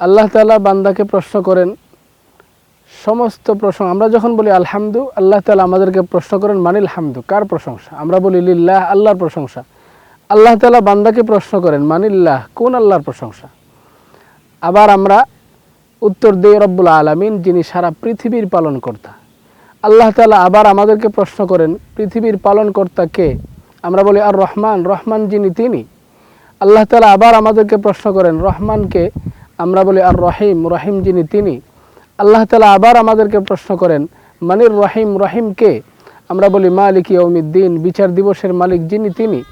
আল্লাহ তালা বান্দাকে প্রশ্ন করেন, সমস্ত প্রসঙ্গ আমরা যখন বলি আলহামদু আল্লাহ তালা আমাদেরকে প্রশ্ন করেন মানিল হামদু কার প্রশংসা? আমরা বলি লিল্লাহ আল্লাহর প্রশংসা। আল্লাহ তালা বান্দাকে প্রশ্ন করেন মানিল্লাহ কোন আল্লাহর প্রশংসা? আবার আমরা উত্তর দিই, রব্বুল আলমিন যিনি সারা পৃথিবীর পালনকর্তা। আল্লাহ তালা আবার আমাদেরকে প্রশ্ন করেন, পৃথিবীর পালনকর্তা কে? আমরা বলি, আর রহমান রহমান যিনি তিনি। আল্লাহ তালা আবার আমাদেরকে প্রশ্ন করেন রহমানকে আমরা বলি আর রহিম রহিম যিনি তিনি। আল্লাহ তালা আবার আমাদেরকে প্রশ্ন করেন, মানির রহিম রহিম কে? আমরা বলি, মালিক ইয়ৌমিদ্দিন বিচার দিবসের মালিক যিনি তিনি।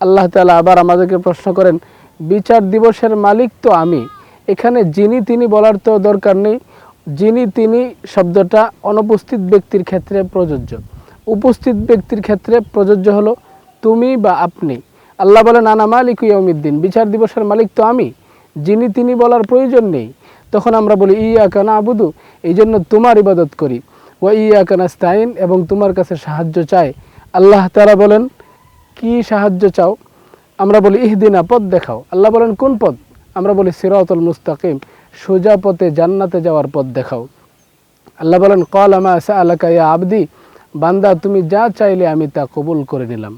আল্লাহ তালা আবার আমাদেরকে প্রশ্ন করেন, বিচার দিবসের মালিক তো আমি। এখানে যিনি তিনি বলার তো দরকার নেই। যিনি তিনি শব্দটা অনুপস্থিত ব্যক্তির ক্ষেত্রে প্রযোজ্য। উপস্থিত ব্যক্তির ক্ষেত্রে প্রযোজ্য হলো, তুমি বা আপনি। আল্লাহ বলেন আনা মালিক ইয়ৌমিদ্দিন বিচার দিবসের মালিক তো আমি। যিনি তিনি বলার প্রয়োজন নেই। তখন আমরা বলি ইয়া কানা আবুদু এই জন্য তোমার ইবাদত করি। ও ইয়া কানাস্তাইন এবং তোমার কাছে সাহায্য চাই। আল্লাহ তারা বলেন, কি সাহায্য চাও? আমরা বলি, ইহদিনা পথ দেখাও। আল্লাহ বলেন, কোন পথ? আমরা বলি, সিরাতুল মুস্তাকিম সোজা পথে জান্নাতে যাওয়ার পথ দেখাও। আল্লাহ বলেন কল আমা আলাকা ইয়া আবদি বান্দা, তুমি যা চাইলে আমি তা কবুল করে নিলাম।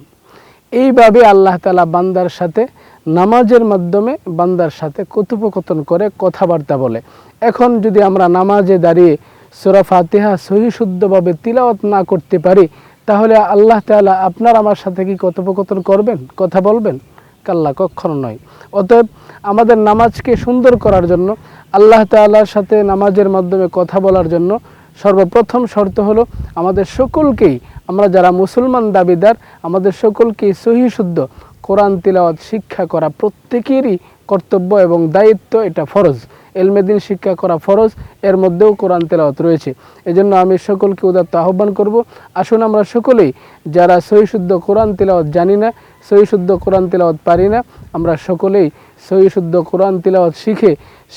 এইভাবে আল্লাহ তালা বান্দার সাথে নামাজের মাধ্যমে বান্দার সাথে কথোপকথন করে কথাবার্তা বলে। এখন যদি আমরা নামাজে দাঁড়িয়ে সোরা ফাতিহা সহি শুদ্ধভাবে তিলাওয়াত না করতে পারি, তাহলে আল্লাহ তাআলা আপনার আমার সাথে কি কথোপকথন করবেন, কথা বলবেন? কাল্লা কখনো নয়। অতএব আমাদের নামাজকে সুন্দর করার জন্য, আল্লাহ তাআলার সাথে নামাজের মাধ্যমে কথা বলার জন্য সর্বপ্রথম শর্ত হলো আমাদের সকলকেই, আমরা যারা মুসলমান দাবিদার, আমাদের সকলকেই সহি শুদ্ধ কোরআন তিলাওয়াত, শিক্ষা করা প্রত্যেকেরই কর্তব্য এবং দায়িত্ব এটা ফরজ। এলমেদিন শিক্ষা করা ফরজ, এর মধ্যেও কোরআন তেলাওয়াত রয়েছে। এজন্য আমি সকলকে উদাত্ত আহ্বান করব, আসুন আমরা সকলেই যারা সহিশুদ্ধ কোরআন তেলাওয়াত জানি না, সহিশুদ্ধ কোরআন তেলাওয়াত পারি না, আমরা সকলেই সহিশুদ্ধ কোরআন তেলাওয়াত শিখে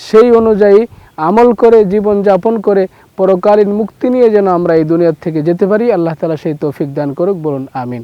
সেই অনুযায়ী আমল করে, জীবন যাপন করে, পরকালীন মুক্তি নিয়ে যেন আমরা এই দুনিয়ার থেকে যেতে পারি। আল্লাহ তালা সেই তৌফিক দান করুক, বলুন আমিন।